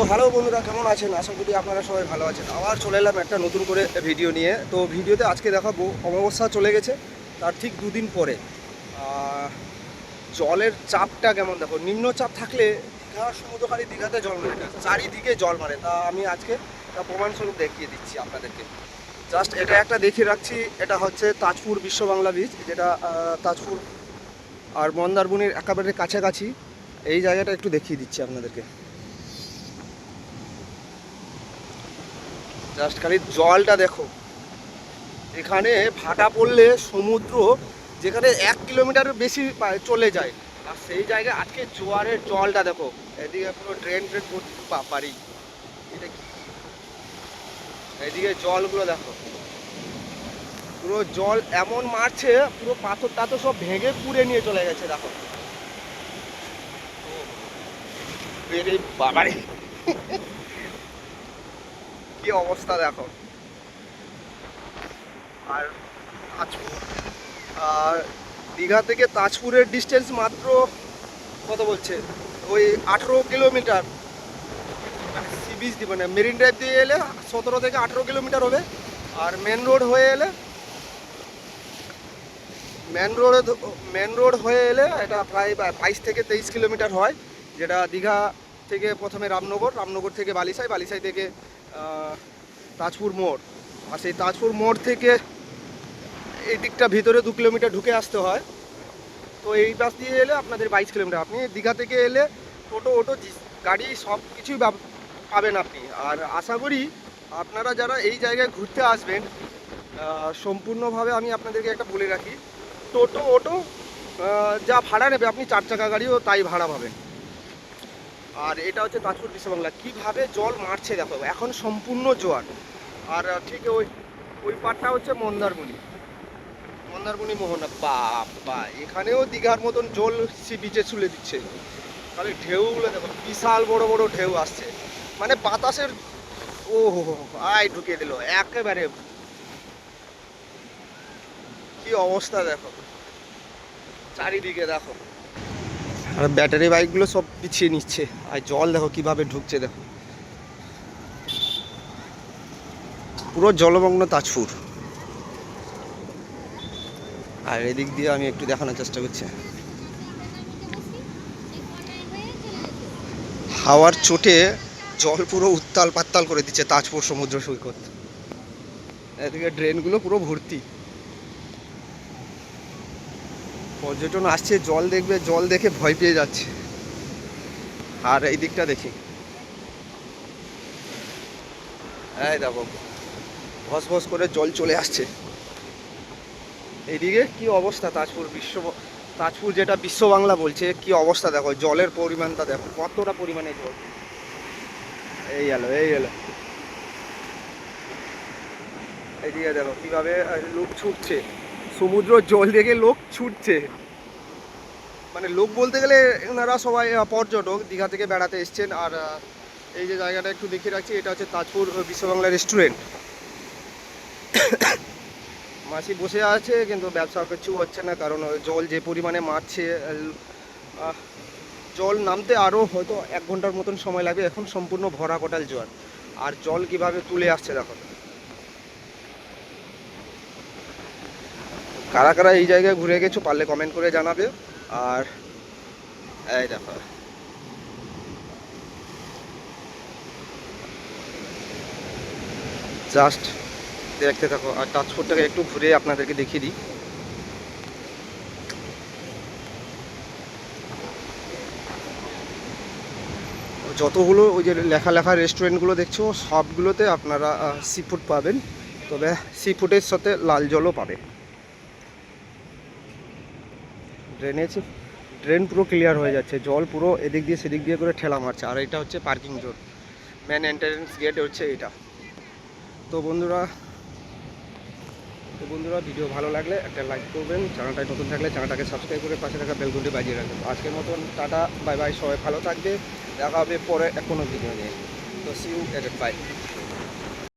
তো হ্যালো বন্ধুরা, কেমন আছেন? আশা করি আপনারা সবাই ভালো আছেন। আবার চলে এলাম একটা নতুন করে ভিডিও নিয়ে। তো ভিডিওতে আজকে দেখাবো, অমাবস্যা চলে গেছে, তার ঠিক দুদিন পরে। জলের চাপটা কেমন? দেখো, নিম্নচাপ থাকলে দীঘা সমুদ্রখালি দীঘাতে জল মারে চারিদিকে জল মারে। তা আমি আজকে তা প্রমাণস্বরূপ দেখিয়ে দিচ্ছি আপনাদেরকে। জাস্ট এটা একটা দেখিয়ে রাখছি, এটা হচ্ছে তাজপুর বিশ্ব বাংলা বীচ যেটা তাজপুর আর মন্দারবনির একেবারে কাছাকাছি। এই জায়গাটা একটু দেখিয়ে দিচ্ছি আপনাদেরকে। জাস্ট খালি জলটা দেখো। এখানে ভাটা পড়লে সমুদ্র যেখানে এক কিলোমিটারের বেশি চলে যায়। আর সেই জায়গায় আজকে জোয়ারের জলটা দেখো। এদিকে পুরো ড্রেন ট্রেন পারি এটা কি? এদিকে জলগুলো দেখো। পুরো জল এমন মারছে, পুরো পাথর টাথর সব ভেঙে পুড়ে নিয়ে চলে গেছে, দেখো। বাবারে। কি অবস্থা দেখো। আর তাজপুর। আর দীঘা থেকে তাজপুরের ডিস্টেন্স মাত্র কত বলছে? ওই আঠেরো কিলোমিটার। সি বিচ দিয়ে মানে মেরিন ড্রাইভ দিয়ে এলে সতেরো থেকে আঠেরো কিলোমিটার হবে। আর মেন রোড হয়ে এলে মেন রোড মেন রোড হয়ে এলে এটা প্রায় বাইশ থেকে তেইশ কিলোমিটার হয়, যেটা দীঘা থেকে প্রথমে রামনগর রামনগর থেকে বালিসাই বালিসাই থেকে তাজপুর মোড়। আর সেই তাজপুর মোড় থেকে এই দিকটা ভিতরে দু কিলোমিটার ঢুকে আসতে হয়। তো এই বাস দিয়ে এলে আপনাদের বাইশ কিলোমিটার। আপনি দীঘা থেকে এলে টোটো ওটো গাড়ি সব কিছুই পাবেন আপনি। আর আশা করি আপনারা যারা এই জায়গায় ঘুরতে আসবেন সম্পূর্ণভাবে আমি আপনাদেরকে একটা বলে রাখি টোটো আহ, যা ভাড়া নেবে আপনি চার চাকা গাড়িও তাই ভাড়া পাবেন। আর এটা হচ্ছে তাজপুর বিশ্ববাংলা। কীভাবে জল মারছে দেখো, এখন সম্পূর্ণ জোয়ার। আর ঠিক ওই ওই পাটটা হচ্ছে মন্দারমণি। মন্দারমণি মোহনা বাবা এখানেও দীঘার মতন জল সি বিচে ছুলে দিচ্ছে। তাহলে ঢেউগুলো দেখো, বিশাল বড় বড় ঢেউ আসছে। মানে বাতাসের, ও হো, আয় ঢুকিয়ে দিল, একেবারে। কি অবস্থা দেখো। চারিদিকে দেখো। আর ব্যাটারি বাইকগুলো সব পিছিয়ে নিচ্ছে। আর জল দেখো কীভাবে ঢুকছে, দেখো। পুরো জলমগ্ন তাজপুর। আর এদিক দিয়ে আমি একটু দেখানোর চেষ্টা করছি। হাওয়ার চোটে জল পুরো উত্তাল পাত্তাল করে দিচ্ছে তাজপুর সমুদ্র সৈকত। এদিকে ড্রেনগুলো পুরো ভর্তি। পর্যটন আসছে, জল দেখবে, জল দেখে ভয় পেয়ে যাচ্ছে। আর এই দিকটা দেখি। এই দেখো ভস ভস করে জল চলে আসছে। এইদিকে কি অবস্থা তাজপুর বিশ্ব তাজপুর যেটা বিশ্ব বাংলা বলছে, কি অবস্থা দেখো, জলের পরিমাণটা দেখো, কতটা পরিমাণে জল। এই এলো এই এলো এইদিকে দেখো, কীভাবে লোক ছুটছে। সমুদ্র জল দেখে লোক ছুটছে। মানে লোক বলতে গেলে এনারা সবাই পর্যটক, দীঘা থেকে বেড়াতে এসছেন। আর এই যে জায়গাটা একটু দেখিয়ে রাখছি, এটা হচ্ছে তাজপুর বিশ্ববাংলা রেস্টুরেন্ট। মাসি বসে আছে, কিন্তু ব্যবসা কিছু হচ্ছে না, কারণ জল যে পরিমাণে মারছে জল নামতে আরও হয়তো এক ঘণ্টার মতন সময় লাগবে। এখন সম্পূর্ণ ভরা কোটাল জল। আর জল কীভাবে তুলে আসছে, দেখো। কারা কারা এই জায়গায় ঘুরে গেছো পারলে কমেন্ট করে জানাবে। আর এই দেখো। জাস্ট দেখতে থাকো, আর ট্রান্সপোর্টটাকে একটু ঘুরে আপনাদেরকে দেখিয়ে দিই। যতগুলো ওই যে লেখা লেখা রেস্টুরেন্টগুলো দেখছ, সবগুলোতে আপনারা সি ফুড পাবেন। তবে সি ফুডের সাথে লাল জলও পাবে। ড্রেনেজ ড্রেন পুরো ক্লিয়ার হয়ে যাচ্ছে। জল পুরো এদিক দিয়ে সেদিক দিয়ে করে ঠেলা মারছে। আর এটা হচ্ছে parking zone. Main entrance gate হচ্ছে এটা। তো বন্ধুরা তো বন্ধুরা ভিডিও ভালো লাগলে একটা লাইক করবেন। চ্যানেলটায় নতুন থাকলে চ্যানেলটাকে সাবস্ক্রাইব করে পাশে থাকা বেলগুনটি বাজিয়ে রাখবেন। আজকের মতন টাটা বাই বাই সবাই ভালো থাকবে। দেখা হবে পরে কোনো ভিডিও নিয়ে। তো সি ইউ এট বাই